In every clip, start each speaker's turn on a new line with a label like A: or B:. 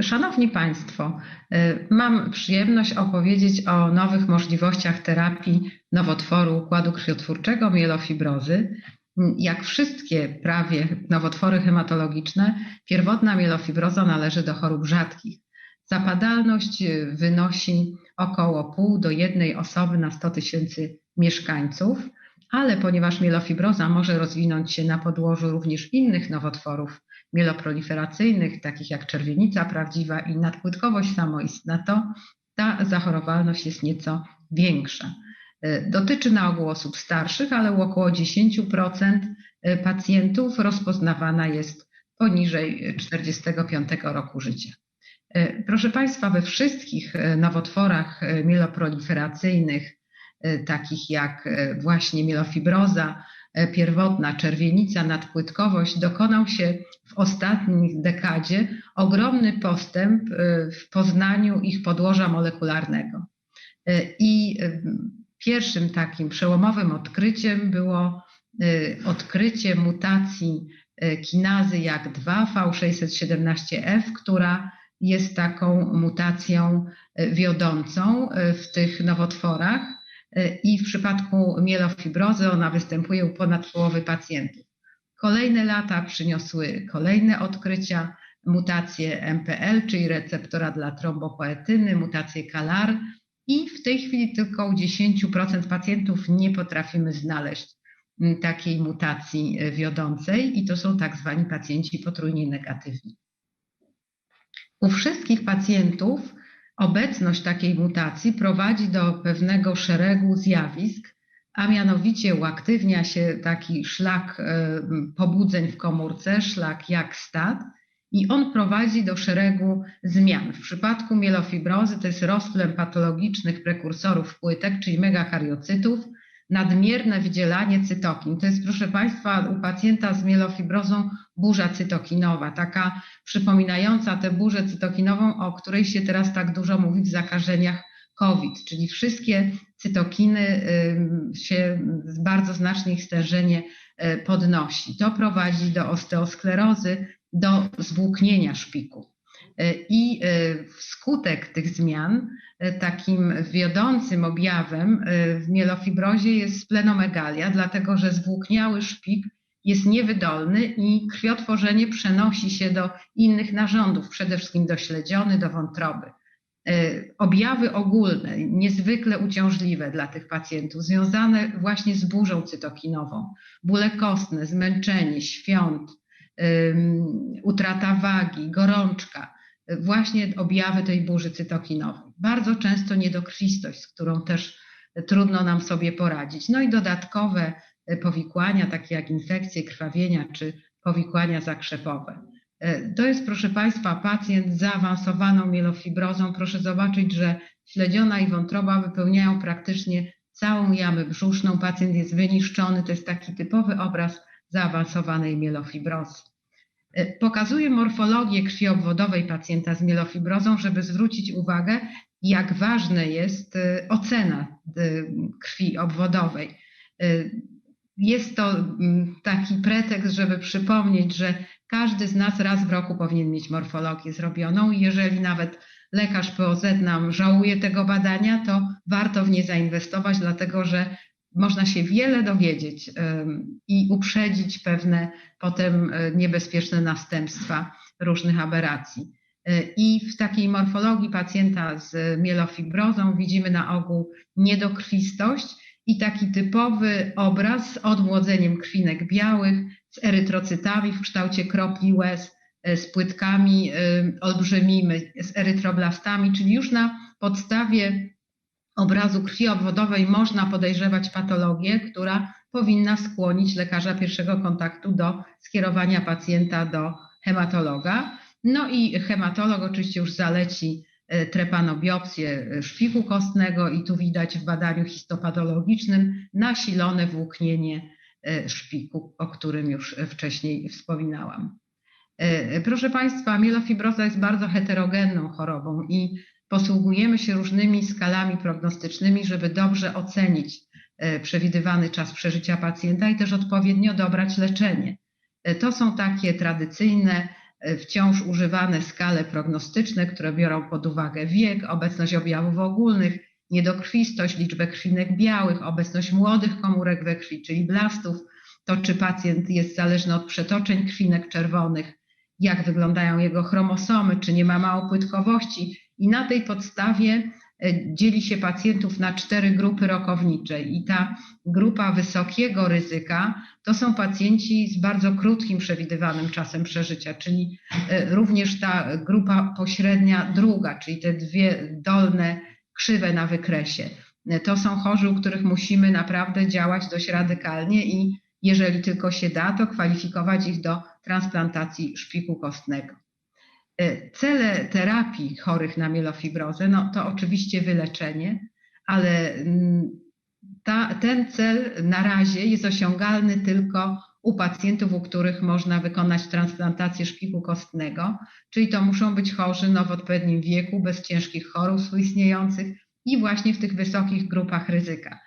A: Szanowni Państwo, mam przyjemność opowiedzieć o nowych możliwościach terapii nowotworu układu krwiotwórczego mielofibrozy. Jak wszystkie prawie nowotwory hematologiczne, pierwotna mielofibroza należy do chorób rzadkich. Zapadalność wynosi około pół do jednej osoby na 100 tysięcy mieszkańców, ale ponieważ mielofibroza może rozwinąć się na podłożu również innych nowotworów mieloproliferacyjnych, takich jak czerwienica prawdziwa i nadpłytkowość samoistna, to ta zachorowalność jest nieco większa. Dotyczy na ogół osób starszych, ale u około 10% pacjentów rozpoznawana jest poniżej 45 roku życia. Proszę Państwa, we wszystkich nowotworach mieloproliferacyjnych, takich jak właśnie mielofibroza pierwotna, czerwienica, nadpłytkowość, dokonał się w ostatniej dekadzie ogromny postęp w poznaniu ich podłoża molekularnego. I pierwszym takim przełomowym odkryciem było odkrycie mutacji kinazy jak2 V617F, która jest taką mutacją wiodącą w tych nowotworach i w przypadku mielofibrozy ona występuje u ponad połowy pacjentów. Kolejne lata przyniosły kolejne odkrycia, mutacje MPL, czyli receptora dla trombopoetyny, mutacje CALAR i w tej chwili tylko u 10% pacjentów nie potrafimy znaleźć takiej mutacji wiodącej i to są tak zwani pacjenci potrójnie negatywni. U wszystkich pacjentów obecność takiej mutacji prowadzi do pewnego szeregu zjawisk, a mianowicie uaktywnia się taki szlak pobudzeń w komórce, szlak jak stat, i on prowadzi do szeregu zmian. W przypadku mielofibrozy to jest rozplem patologicznych prekursorów płytek, czyli megakariocytów, nadmierne wydzielanie cytokin. To jest, proszę Państwa, u pacjenta z mielofibrozą burza cytokinowa, taka przypominająca tę burzę cytokinową, o której się teraz tak dużo mówi w zakażeniach COVID, czyli wszystkie cytokiny się bardzo znacznie ich stężenie podnosi. To prowadzi do osteosklerozy, do zwłóknienia szpiku. I wskutek tych zmian takim wiodącym objawem w mielofibrozie jest splenomegalia, dlatego że zwłókniały szpik jest niewydolny i krwiotworzenie przenosi się do innych narządów, przede wszystkim do śledziony, do wątroby. Objawy ogólne, niezwykle uciążliwe dla tych pacjentów, związane właśnie z burzą cytokinową, bóle kostne, zmęczenie, świąt, utrata wagi, gorączka, właśnie objawy tej burzy cytokinowej. Bardzo często niedokrwistość, z którą też trudno nam sobie poradzić. No i dodatkowe powikłania, takie jak infekcje, krwawienia czy powikłania zakrzepowe. To jest, proszę Państwa, pacjent z zaawansowaną mielofibrozą. Proszę zobaczyć, że śledziona i wątroba wypełniają praktycznie całą jamę brzuszną. Pacjent jest wyniszczony. To jest taki typowy obraz zaawansowanej mielofibrozy. Pokazuję morfologię krwi obwodowej pacjenta z mielofibrozą, żeby zwrócić uwagę, jak ważna jest ocena krwi obwodowej. Jest to taki pretekst, żeby przypomnieć, że każdy z nas raz w roku powinien mieć morfologię zrobioną i jeżeli nawet lekarz POZ nam żałuje tego badania, to warto w nie zainwestować, dlatego że można się wiele dowiedzieć i uprzedzić pewne potem niebezpieczne następstwa różnych aberracji. I w takiej morfologii pacjenta z mielofibrozą widzimy na ogół niedokrwistość i taki typowy obraz z odmłodzeniem krwinek białych, z erytrocytami w kształcie kropli łez, z płytkami olbrzymimi, z erytroblastami, czyli już na podstawie obrazu krwi obwodowej można podejrzewać patologię, która powinna skłonić lekarza pierwszego kontaktu do skierowania pacjenta do hematologa. No i hematolog oczywiście już zaleci trepanobiopsję szpiku kostnego i tu widać w badaniu histopatologicznym nasilone włóknienie szpiku, o którym już wcześniej wspominałam. Proszę Państwa, mielofibroza jest bardzo heterogenną chorobą i posługujemy się różnymi skalami prognostycznymi, żeby dobrze ocenić przewidywany czas przeżycia pacjenta i też odpowiednio dobrać leczenie. To są takie tradycyjne wciąż używane skale prognostyczne, które biorą pod uwagę wiek, obecność objawów ogólnych, niedokrwistość, liczbę krwinek białych, obecność młodych komórek we krwi, czyli blastów, to czy pacjent jest zależny od przetoczeń krwinek czerwonych, jak wyglądają jego chromosomy, czy nie ma małopłytkowości. I na tej podstawie e, dzieli się pacjentów na cztery grupy rokownicze. I ta grupa wysokiego ryzyka to są pacjenci z bardzo krótkim przewidywanym czasem przeżycia, czyli e, również ta grupa pośrednia druga, czyli te dwie dolne krzywe na wykresie. E, to są chorzy, u których musimy naprawdę działać dość radykalnie i jeżeli tylko się da, to kwalifikować ich do transplantacji szpiku kostnego. E, cele terapii chorych na mielofibrozę no, to oczywiście wyleczenie, ale mm, ta, ten cel na razie jest osiągalny tylko u pacjentów, u których można wykonać transplantację szpiku kostnego, czyli to muszą być chorzy no, w odpowiednim wieku, bez ciężkich chorób istniejących i właśnie w tych wysokich grupach ryzyka.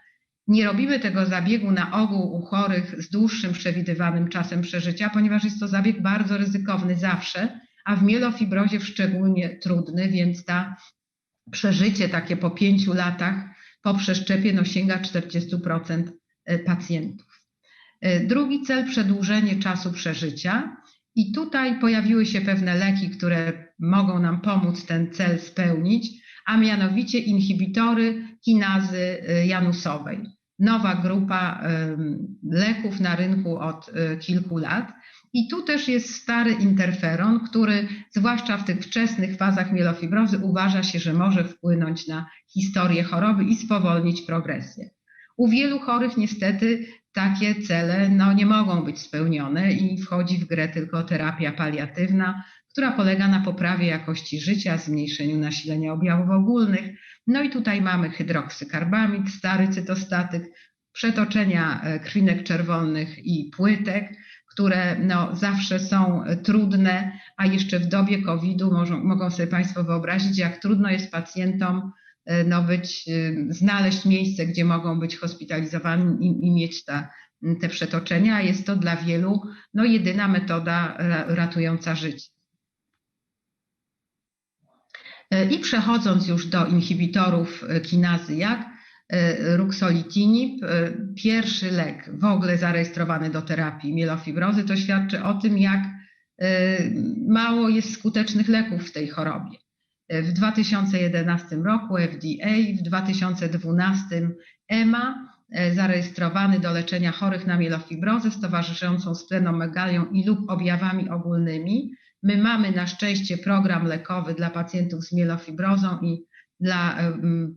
A: Nie robimy tego zabiegu na ogół u chorych z dłuższym przewidywanym czasem przeżycia, ponieważ jest to zabieg bardzo ryzykowny zawsze, a w mielofibrozie szczególnie trudny, więc ta przeżycie takie po pięciu latach po przeszczepie no, sięga 40% e, pacjentów. E, drugi cel przedłużenie czasu przeżycia. I tutaj pojawiły się pewne leki, które mogą nam pomóc ten cel spełnić, a mianowicie inhibitory kinazy e, janusowej nowa grupa leków na rynku od kilku lat. I tu też jest stary interferon, który zwłaszcza w tych wczesnych fazach mielofibrozy uważa się, że może wpłynąć na historię choroby i spowolnić progresję. U wielu chorych niestety takie cele no, nie mogą być spełnione i wchodzi w grę tylko terapia paliatywna, która polega na poprawie jakości życia, zmniejszeniu nasilenia objawów ogólnych. No i tutaj mamy hydroksykarbamid, stary cytostatyk, przetoczenia e, krwinek czerwonych i płytek, które no, zawsze są trudne, a jeszcze w dobie COVID-u mogą sobie Państwo wyobrazić, jak trudno jest pacjentom e, no, być, e, znaleźć miejsce, gdzie mogą być hospitalizowani i, i mieć ta, te przetoczenia. Jest to dla wielu no, jedyna metoda ratująca życie. I przechodząc już do inhibitorów kinazy jak, e, ruxolitinib, e, pierwszy lek w ogóle zarejestrowany do terapii mielofibrozy, to świadczy o tym, jak e, mało jest skutecznych leków w tej chorobie. W 2011 roku FDA, w 2012 EMA zarejestrowany do leczenia chorych na mielofibrozę z towarzyszącą splenomegalią i lub objawami ogólnymi. My mamy na szczęście program lekowy dla pacjentów z mielofibrozą i dla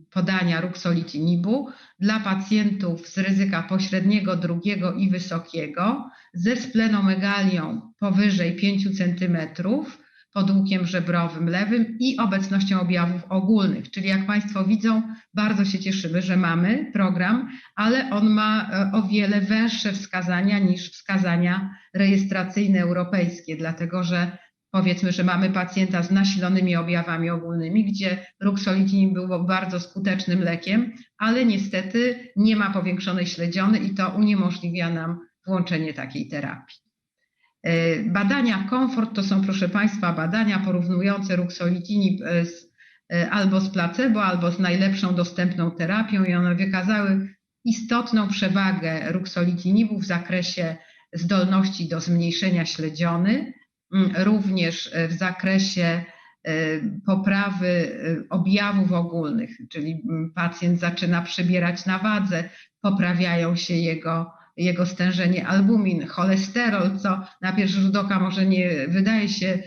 A: podania ruxolitinibu, dla pacjentów z ryzyka pośredniego, drugiego i wysokiego ze splenomegalią powyżej 5 cm pod łukiem żebrowym lewym i obecnością objawów ogólnych. Czyli jak Państwo widzą, bardzo się cieszymy, że mamy program, ale on ma e, o wiele węższe wskazania niż wskazania rejestracyjne europejskie, dlatego że powiedzmy, że mamy pacjenta z nasilonymi objawami ogólnymi, gdzie ruxolitinib był bardzo skutecznym lekiem, ale niestety nie ma powiększonej śledziony i to uniemożliwia nam włączenie takiej terapii. E, badania komfort to są, proszę Państwa, badania porównujące ruxolitinib e, z, e, albo z placebo, albo z najlepszą dostępną terapią i one wykazały istotną przewagę ruxolitinibu w zakresie zdolności do zmniejszenia śledziony, również e, w zakresie e, poprawy e, objawów ogólnych, czyli mm, pacjent zaczyna przybierać na wadze, poprawiają się jego, jego stężenie albumin, cholesterol, co na pierwszy rzut oka może nie wydaje się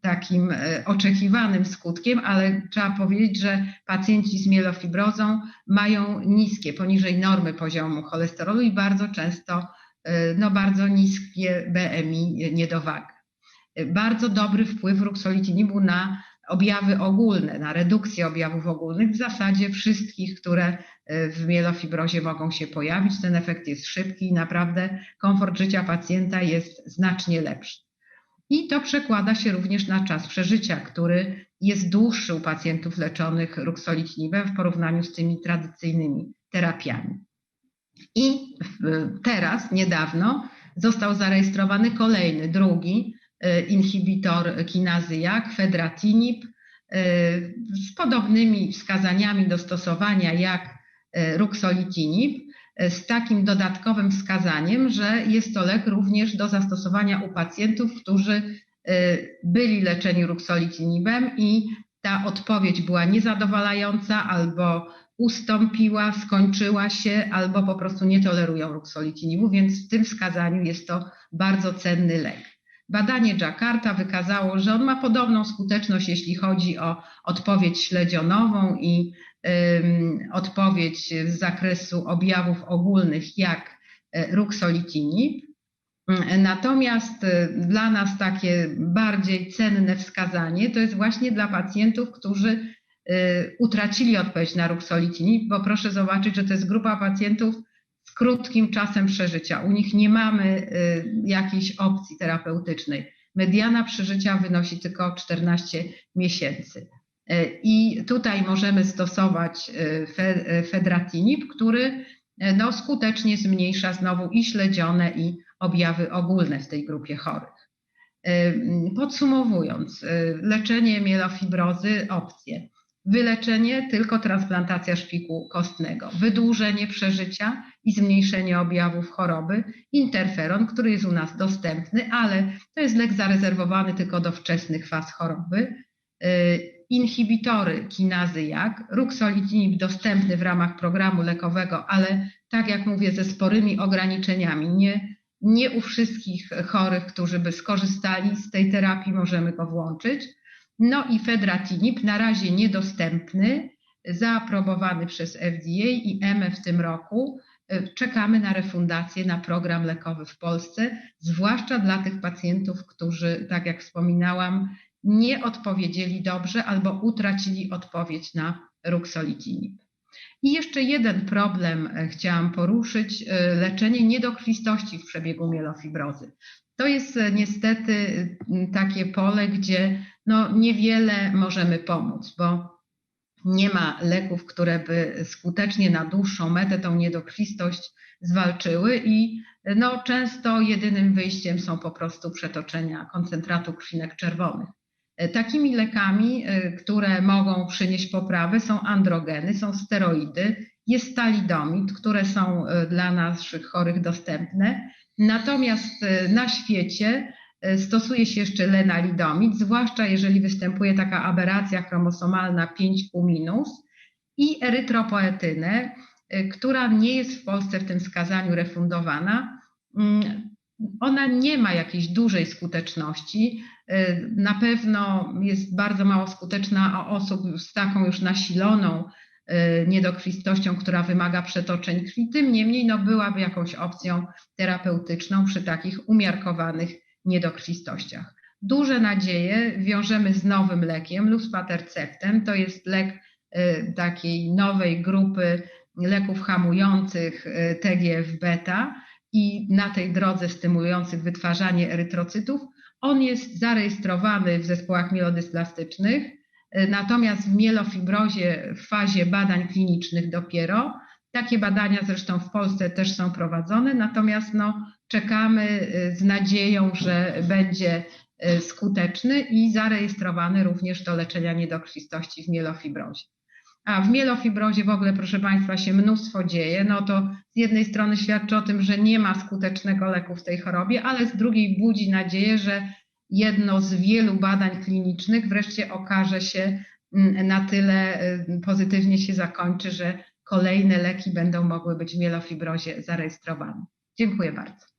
A: takim oczekiwanym skutkiem, ale trzeba powiedzieć, że pacjenci z mielofibrozą mają niskie, poniżej normy poziomu cholesterolu i bardzo często no bardzo niskie BMI niedowagi. Bardzo dobry wpływ ruxolitinibu na objawy ogólne, na redukcję objawów ogólnych w zasadzie wszystkich, które e, w mielofibrozie mogą się pojawić. Ten efekt jest szybki i naprawdę komfort życia pacjenta jest znacznie lepszy. I to przekłada się również na czas przeżycia, który jest dłuższy u pacjentów leczonych ruxolitinibem w porównaniu z tymi tradycyjnymi terapiami. I teraz, niedawno, został zarejestrowany kolejny, drugi inhibitor kinazy jak fedratinib z podobnymi wskazaniami do stosowania jak ruxolitinib, z takim dodatkowym wskazaniem, że jest to lek również do zastosowania u pacjentów, którzy byli leczeni ruxolitinibem i ta odpowiedź była niezadowalająca albo ustąpiła, skończyła się, albo po prostu nie tolerują ruxolitinibu, więc w tym wskazaniu jest to bardzo cenny lek. Badanie Jakarta wykazało, że on ma podobną skuteczność, jeśli chodzi o odpowiedź śledzionową i um, odpowiedź z zakresu objawów ogólnych, jak e, ruxolitinib. Natomiast e, dla nas takie bardziej cenne wskazanie to jest właśnie dla pacjentów, którzy utracili odpowiedź na ruxolitinib, bo proszę zobaczyć, że to jest grupa pacjentów z krótkim czasem przeżycia. U nich nie mamy e, jakiejś opcji terapeutycznej. Mediana przeżycia wynosi tylko 14 miesięcy. I tutaj możemy stosować fedratinib, który no, skutecznie zmniejsza znowu i śledzione, i objawy ogólne w tej grupie chorych. Podsumowując, leczenie mielofibrozy opcje. Wyleczenie tylko transplantacja szpiku kostnego, wydłużenie przeżycia i zmniejszenie objawów choroby, interferon, który jest u nas dostępny, ale to jest lek zarezerwowany tylko do wczesnych faz choroby. Inhibitory kinazy jak ruxolitinib dostępny w ramach programu lekowego, ale tak jak mówię, ze sporymi ograniczeniami, nie nie u wszystkich chorych, którzy by skorzystali z tej terapii, możemy go włączyć. No i fedratinib na razie niedostępny, zaaprobowany przez FDA i EME w tym roku. Czekamy na refundację na program lekowy w Polsce, zwłaszcza dla tych pacjentów, którzy, tak jak wspominałam, nie odpowiedzieli dobrze albo utracili odpowiedź na ruxolitinib. I jeszcze jeden problem e, chciałam poruszyć, e, leczenie niedokrwistości w przebiegu mielofibrozy. To jest e, niestety takie pole, gdzie no niewiele możemy pomóc, bo nie ma leków, które by skutecznie na dłuższą metę tą niedokrwistość zwalczyły i no, często jedynym wyjściem są po prostu przetoczenia koncentratu krwinek czerwonych. Takimi lekami, e, które mogą przynieść poprawę, są androgeny, są steroidy, jest talidomid, które są e, dla naszych chorych dostępne. Natomiast na świecie stosuje się jeszcze lenalidomid, zwłaszcza jeżeli występuje taka aberracja chromosomalna 5q- i erytropoetynę, która nie jest w Polsce w tym wskazaniu refundowana. Mm, ona nie ma jakiejś dużej skuteczności. Y, na pewno jest bardzo mało skuteczna u osób z taką już nasiloną niedokrwistością, która wymaga przetoczeń krwi. Tym niemniej no, byłaby jakąś opcją terapeutyczną przy takich umiarkowanych niedokrwistościach. Duże nadzieje wiążemy z nowym lekiem, luspaterceptem. To jest lek y, takiej nowej grupy leków hamujących TGF-beta i na tej drodze stymulujących wytwarzanie erytrocytów. On jest zarejestrowany w zespołach mielodysplastycznych, natomiast w mielofibrozie w fazie badań klinicznych dopiero. Takie badania zresztą w Polsce też są prowadzone, natomiast no, czekamy y, z nadzieją, że będzie y, skuteczny i zarejestrowany również do leczenia niedokrwistości w mielofibrozie a w mielofibrozie w ogóle, proszę Państwa, się mnóstwo dzieje, no to z jednej strony świadczy o tym, że nie ma skutecznego leku w tej chorobie, ale z drugiej budzi nadzieję, że jedno z wielu badań klinicznych wreszcie okaże się mm, na tyle y, pozytywnie się zakończy, że kolejne leki będą mogły być w mielofibrozie zarejestrowane. Dziękuję bardzo.